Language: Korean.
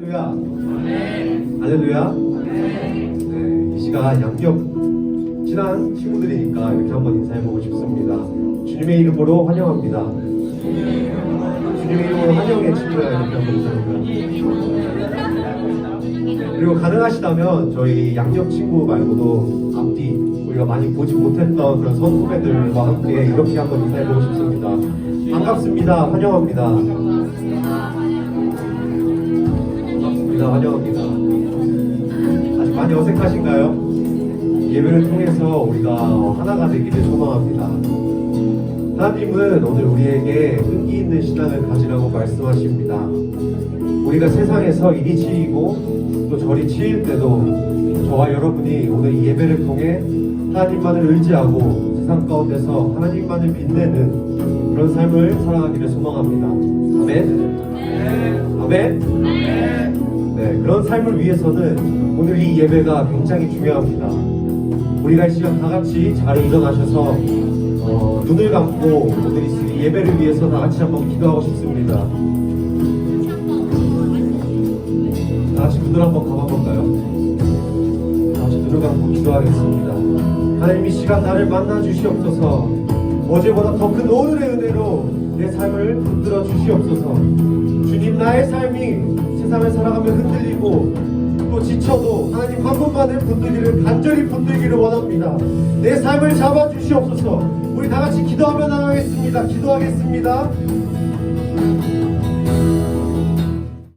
할렐루야. 할렐루야. 네, 이 시간 양력 친한 친구들이니까 이렇게 한번 인사해보고 싶습니다. 주님의 이름으로 환영합니다. 주님의 이름으로 환영의 친구야 이렇게 한번 인사합니다. 그리고 가능하시다면 저희 양력 친구 말고도 앞뒤 우리가 많이 보지 못했던 그런 선후배들과 함께 이렇게 한번 인사해보고 싶습니다. 반갑습니다. 환영합니다. 환영합니다. 아직 많이 어색하신가요? 예배를 통해서 우리가 하나가 되기를 소망합니다. 하나님은 오늘 우리에게 끈기 있는 신앙을 가지라고 말씀하십니다. 우리가 세상에서 이리 치이고 또 저리 치일 때도 저와 여러분이 오늘 이 예배를 통해 하나님만을 의지하고 세상 가운데서 하나님만을 빛내는 그런 삶을 살아가기를 소망합니다. 아멘. 아멘. 네, 그런 삶을 위해서는 오늘 이 예배가 굉장히 중요합니다. 우리가 이 시간 다 같이 자리에 일어나셔서 어, 눈을 감고 오늘 이 예배를 위해서 다 같이 한번 기도하고 싶습니다. 다 같이 눈을 한번 감아볼까요? 다 같이 눈을 감고 기도하겠습니다. 하나님 이 시간 나를 만나 주시옵소서. 어제보다 더 큰 오늘의 은혜로 내 삶을 붙들어 주시옵소서. 주님 나의 삶이 세상을 살아가며 흔들리고 또 지쳐도 하나님 한 분만을 붙들기를 간절히 붙들기를 원합니다. 내 삶을 잡아 주시옵소서. 우리 다 같이 기도하며 나가겠습니다. 기도하겠습니다.